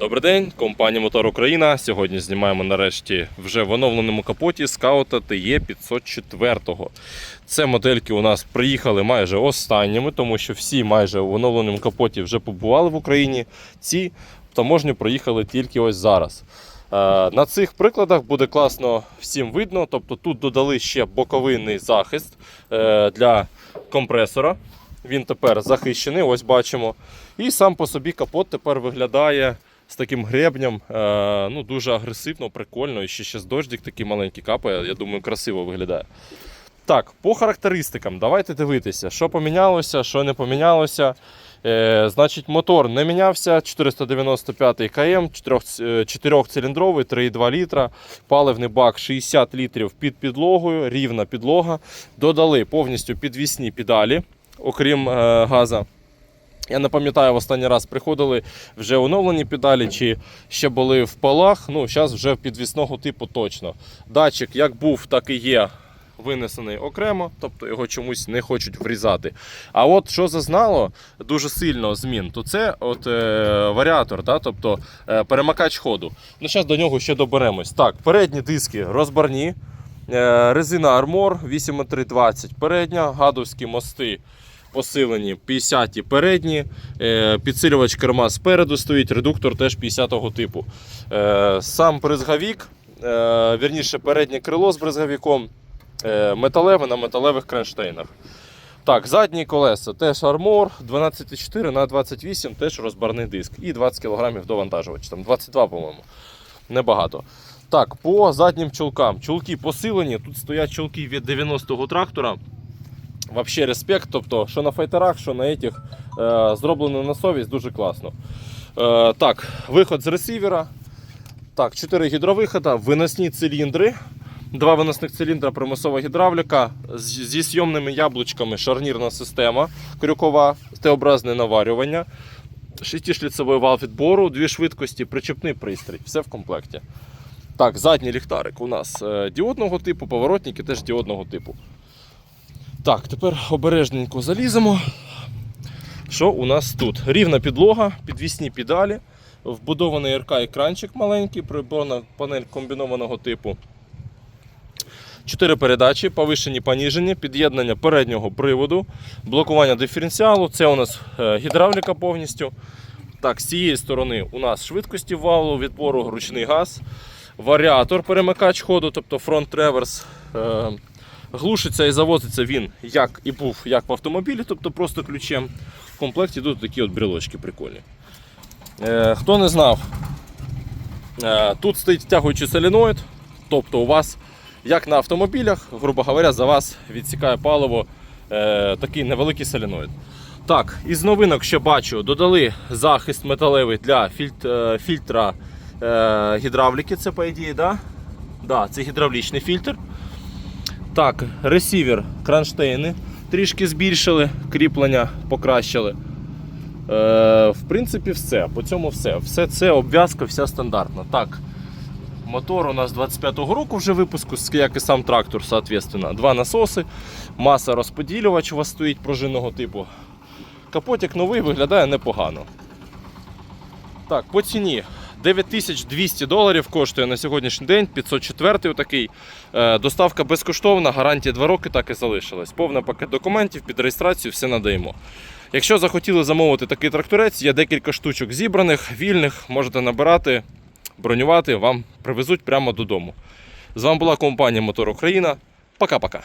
Добрий день, компанія Мотор Україна. Сьогодні знімаємо нарешті вже в оновленому капоті скаута TE 504. Це модельки у нас приїхали майже останніми, тому що всі майже в оновленому капоті вже побували в Україні. Ці таможню проїхали тільки ось зараз. Е, На цих прикладах буде класно всім видно. Тобто тут додали ще боковинний захист е, для компресора. Він тепер захищений, ось бачимо. І сам по собі капот тепер виглядає з таким гребнем. Е, ну, дуже агресивно, прикольно. І ще ще дождик такий маленький капає. Я думаю, красиво виглядає. Так, по характеристикам, давайте дивитися, що помінялося, що не помінялося. Е, значить, мотор не мінявся. 495 КМ, 4-циліндровий, 3,2 літра. Паливний бак 60 літрів під підлогою, рівна підлога. Додали повністю підвісні педалі, окрім е, газа. Я не пам'ятаю, в останній раз приходили вже оновлені педалі, чи ще були в полах. Ну, зараз вже підвісного типу точно. Датчик як був, так і є. Винесений окремо, тобто його чомусь не хочуть врізати. А от що зазнало дуже сильно змін, то це от е, варіатор, да? тобто е, перемикач ходу. Ну, зараз до нього ще доберемось. Так, передні диски розбарні, е, резина Армор 8,320 передня, гадовські мости посилені 50-ті передні, е, підсилювач керма спереду стоїть, редуктор теж 50-го типу. Е, Сам бризговік, е, вірніше переднє крило з бризговіком, е, металеве на металевих кронштейнах. Так, задні колеса теж армор 12,4 на 28 теж розбарний диск. І 20 кг довантажувач, там 22, по-моєму. Небагато. Так, по заднім чулкам. Чулки посилені. Тут стоять чулки від 90-го трактора. Вообще респект. Тобто, що на файтерах, що на этих, е, зроблено на совість, дуже класно. Е, так, виход з ресивера. Так, 4 гідровихода, виносні циліндри. Два виносних циліндра, примусова гідравліка зі зйомними яблучками, шарнірна система, крюкова, Т-образне наварювання, шестишліцевий вал відбору, дві швидкості, причепний пристрій. Все в комплекті. Так, задній ліхтарик у нас е, діодного типу, поворотники теж діодного типу. Так, тепер обережненько заліземо. Що у нас тут? Рівна підлога, підвісні педалі, вбудований РК екранчик маленький, приборна панель комбінованого типу. Чотири передачі, повишені, поніжені, під'єднання переднього приводу, блокування диференціалу. Це у нас е, гідравліка повністю. Так, з цієї сторони у нас швидкості валу, відбору, ручний газ, варіатор, перемикач ходу, тобто фронт реверс. Е, Глушиться і завозиться він як і був, як в автомобілі, тобто просто ключем. В комплекті йдуть такі от брелочки прикольні. Е, хто не знав, е, тут стоїть втягуючий соленоїд, тобто у вас, як на автомобілях, грубо говоря, за вас відсікає паливо е, такий невеликий соленоїд. Так, із новинок ще бачу, додали захист металевий для е, фільтра е, гідравліки, це по ідеї, да? Да, це гідравлічний фільтр. Так, ресівер, кронштейни трішки збільшили, кріплення покращили. Е, в принципі, все. По цьому все. Все це обв'язка, вся стандартна. Так, мотор у нас 25-го року вже випуску, як і сам трактор, соответственно. Два насоси, маса розподілювач у вас стоїть пружинного типу. Капотик новий виглядає непогано. Так, по ціні 9200 доларів коштує на сьогоднішній день, 504 отакий. Е, Доставка безкоштовна, гарантія 2 роки так і залишилась. Повний пакет документів під реєстрацію все надаємо. Якщо захотіли замовити такий тракторець, є декілька штучок зібраних, вільних, можете набирати, бронювати, вам привезуть прямо додому. З вами була компанія Мотор Україна. Пока-пока.